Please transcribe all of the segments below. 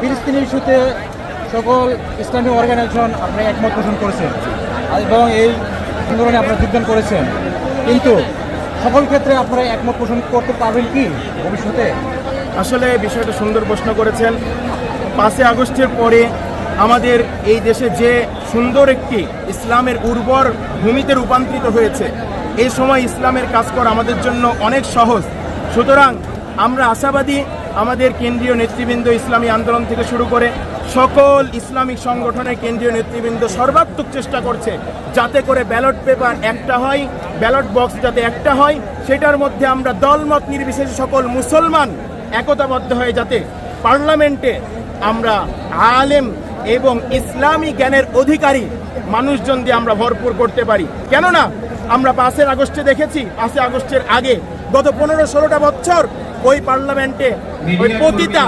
ফিলিস্তিনি ইস্যুতে সকল ইসলামী অর্গানাইজেশন আপনি একমত পোষণ করেছেন এবং এই আন্দোলনে আপনারা যোগদান করেছেন। কিন্তু সকল ক্ষেত্রে আপনারা একমত পোষণ করতে পারবেন কি ভবিষ্যতে? আসলে বিষয়টা সুন্দর প্রশ্ন করেছেন। পাঁচই আগস্টের পরে আমাদের এই দেশে যে সুন্দর একটি ইসলামের উর্বর ভূমিতে রূপান্তরিত হয়েছে, এই সময় ইসলামের কাজ করা আমাদের জন্য অনেক সহজ। সুতরাং আমরা আশাবাদী আমাদের কেন্দ্রীয় নেতৃবৃন্দ ইসলামী আন্দোলন থেকে শুরু করে সকল ইসলামিক সংগঠনের কেন্দ্রীয় নেতৃবৃন্দ সর্বাত্মক চেষ্টা করছে যাতে করে ব্যালট পেপার একটা হয়, ব্যালট বক্স যাতে একটা হয়। সেটার মধ্যে আমরা দলমত নির্বিশেষে সকল মুসলমান একতাবদ্ধ হয়ে যাতে পার্লামেন্টে আমরা আলেম এবং ইসলামী জ্ঞানের অধিকারী মানুষজন দিয়ে আমরা ভরপুর করতে পারি। কেননা আমরা পাঁচের আগস্টে দেখেছি, পাঁচই আগস্টের আগে গত পনেরো ষোলোটা বছর ওই পার্লামেন্টে ওই পতিতা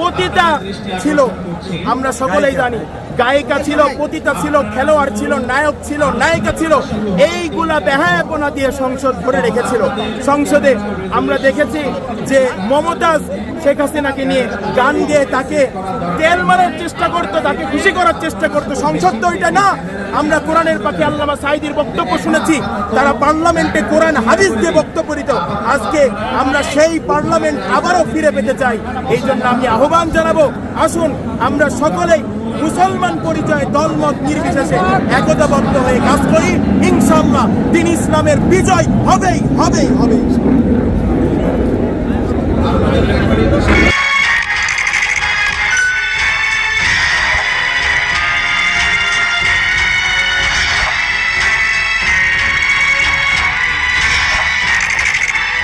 পতিতা ছিল। আমরা সকলেই জানি গায়িকা ছিল পতিতা ছিল খেলোয়াড় ছিল নায়ক ছিল নায়িকা ছিল। এইগুলা বেহায়াপনা দিয়ে সংসদ ধরে রেখেছিল। সংসদে আমরা দেখেছি যে মমতাজ শেখ হাসিনাকে নিয়ে গান গেয়ে তাকে তেল মারার চেষ্টা করতো তাকে খুশি করার চেষ্টা করতো। সংসদ তো ওইটা না আমরা কোরআনের পাখি আল্লামা সাইদির বক্তব্য শুনেছি, তারা পার্লামেন্টে কোরআন হাদিস দিয়ে বক্তব্য দিত। আজকে আমরা সেই পার্লামেন্ট আবারও ফিরে পেতে চাই। এই জন্য আমি আহ্বান জানাব, আসুন আমরা সকলেই মুসলমান পরিচয় দলমত নির্বিশেষে একতাবদ্ধ হয়ে কাজ করি। ইনশাল্লাহ দিন ইসলামের বিজয় হবেই হবেই হবে